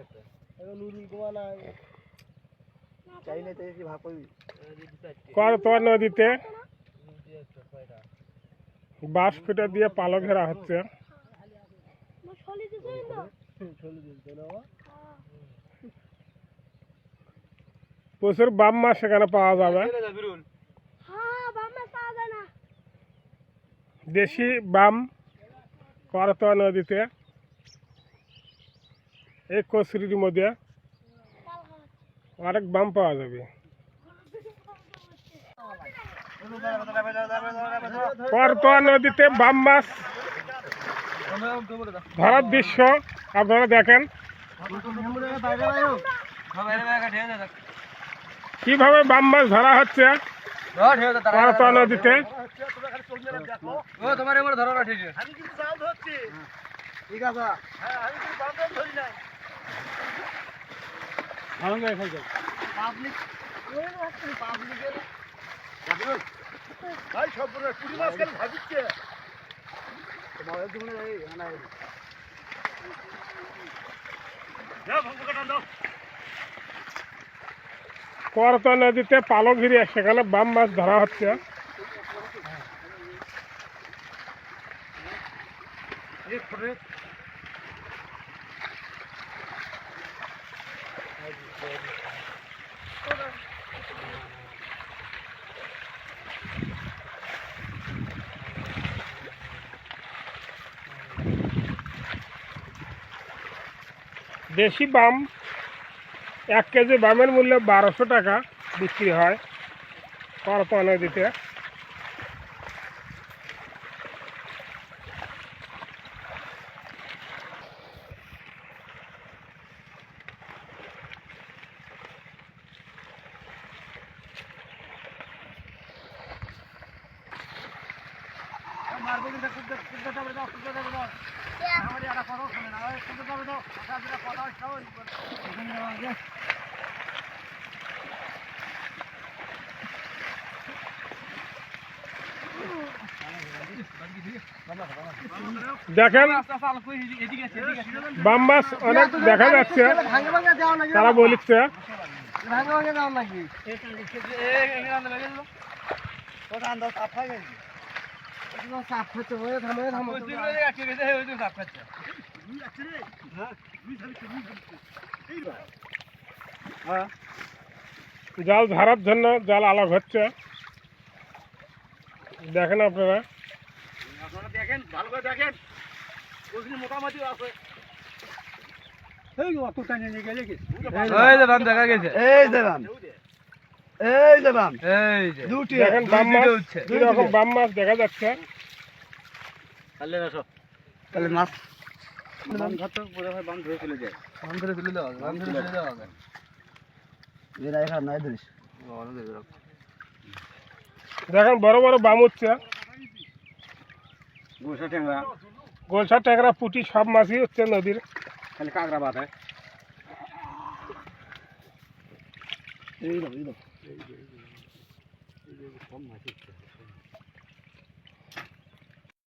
এখন নুরুল কুমার নাই চাই না চাই কি ভাগ করবি। করতোয়া নদীতে। বাঁশ খুঁটে দিয়ে পালো ঘেরা হচ্ছে। প্রচুর বাম মাছ সেখানে পাওয়া যাবে। দেশি বাম। করতোয়া নদীতে। এই কচুরির মধ্যে অনেক বাম পাওয়া যাবে। করতোয়া নদীতে বাম মাছ। ধরার দৃশ্য আপনারা দেখেন। কীভাবে বাম মাছ ধরা হচ্ছে করতোয়া নদীতে? তোমার ধরো ঠিক আছে আমি কিন্তু জাল ধরছি ঠিক আছে হ্যাঁ আমি কিন্তু বাম বাম ধরি না পাবলিক পাবলিকের ভাই সব কেন ভাবিচ্ছে এই আনা দাও। করতোয়া নদীতে পালো ঘিরে সেখানে বাম মাছ ধরা হচ্ছে। দেশি বাম এক কেজি বামের মূল্য বারোশো টাকা বিক্রি হয়। করতোয়া নদীতে দেখেন বাম অনেক দেখা যাচ্ছে ভাঙে ভাঙে যাও নাকি তারা বলিচ্ছে ভাঙে ভাঙে যাও নাকি হয়ে সাফ হচ্ছে ওই থামে থামো হ্যাঁ জাল ধরার জন্য জাল আলাগ হচ্ছে। দেখেন আপনারা। আপনারা দেখেন ভালো করে দেখেন। ওখানে মোটামুটি আছে। এই অত নিয়ে গেলে কি? এই যে দেখা গেছে। এই দেবান এই দেবান এই যে দুটি দেখেন বাম মাছ। দুই রকম বাম মাছ দেখা যাচ্ছে। তাহলে আসো। তাহলে মাছ। বাম ধরতে পুরো ভাই বাম ধরে চলে যায়। বাম ধরে দেওয়া বাম ধরে হবে। এরা এখানে নাই ধরিস। দেখেন বড় বড় বাম হচ্ছে। গোসা ট্যাংরা। গোলসা ট্যাংরা পুঁটি সব মাছই হচ্ছে নদীর। খালি কাঁকড়া বাদ 이런이런이런이런이런그런 건.